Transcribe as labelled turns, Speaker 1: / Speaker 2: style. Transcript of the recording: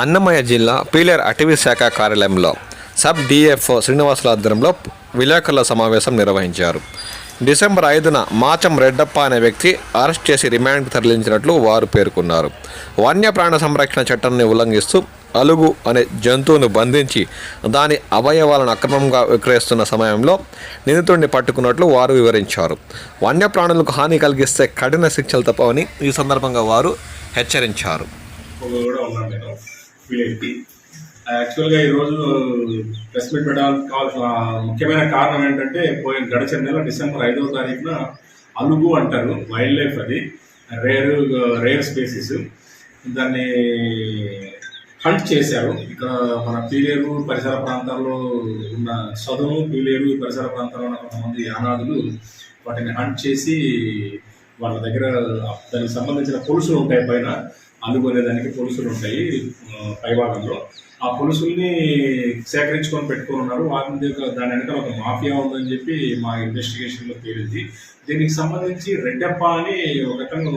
Speaker 1: అన్నమయ్య జిల్లా పీలేర్ అటవీ శాఖ కార్యాలయంలో సబ్ డిఎఫ్ఓ శ్రీనివాసుల ఆధ్వర్యంలో విలేకరుల సమావేశం నిర్వహించారు. డిసెంబర్ ఐదున మాచం రెడ్డప్ప అనే వ్యక్తి అరెస్ట్ చేసి రిమాండ్కు తరలించినట్లు వారు పేర్కొన్నారు. వన్యప్రాణ సంరక్షణ చట్టాన్ని ఉల్లంఘిస్తూ అలుగు అనే జంతువును బంధించి దాని అవయవాలను అక్రమంగా విక్రయిస్తున్న సమయంలో నిందితుడిని పట్టుకున్నట్లు వారు వివరించారు. వన్యప్రాణులకు హాని కలిగిస్తే కఠిన శిక్షలు తప్పవని ఈ సందర్భంగా వారు హెచ్చరించారు.
Speaker 2: వీళ్ళకి యాక్చువల్గా uh, ఈరోజు ప్రెస్ మీట్ పెట్టడానికి కావాల్సిన ముఖ్యమైన కారణం ఏంటంటే పోయిన గడిచిన నెల డిసెంబర్ ఐదవ తారీఖున అలుగు అంటారు వైల్డ్ లైఫ్ అది. రేర్ రేర్ స్పేసెస్ దాన్ని హంట్ చేశారు. ఇక్కడ మన పీలేరు పరిసర ప్రాంతాల్లో ఉన్న సదును పీలేరు ఈ పరిసర ప్రాంతాల్లో ఉన్న కొంతమంది అనాథులు వాటిని హంట్ చేసి వాళ్ళ దగ్గర దానికి సంబంధించిన పులుసులు ఉంటాయి పైన. అందుకోలేదానికి దానికి పులుసులు ఉంటాయి పైభాగంలో. ఆ పులుసుల్ని సేకరించుకొని పెట్టుకొని ఉన్నారు. వాటి దాని వెనకాల ఒక మాఫియా ఉందని చెప్పి మా ఇన్వెస్టిగేషన్లో తేలింది. దీనికి సంబంధించి రెడ్డప్ప అని ఒకతను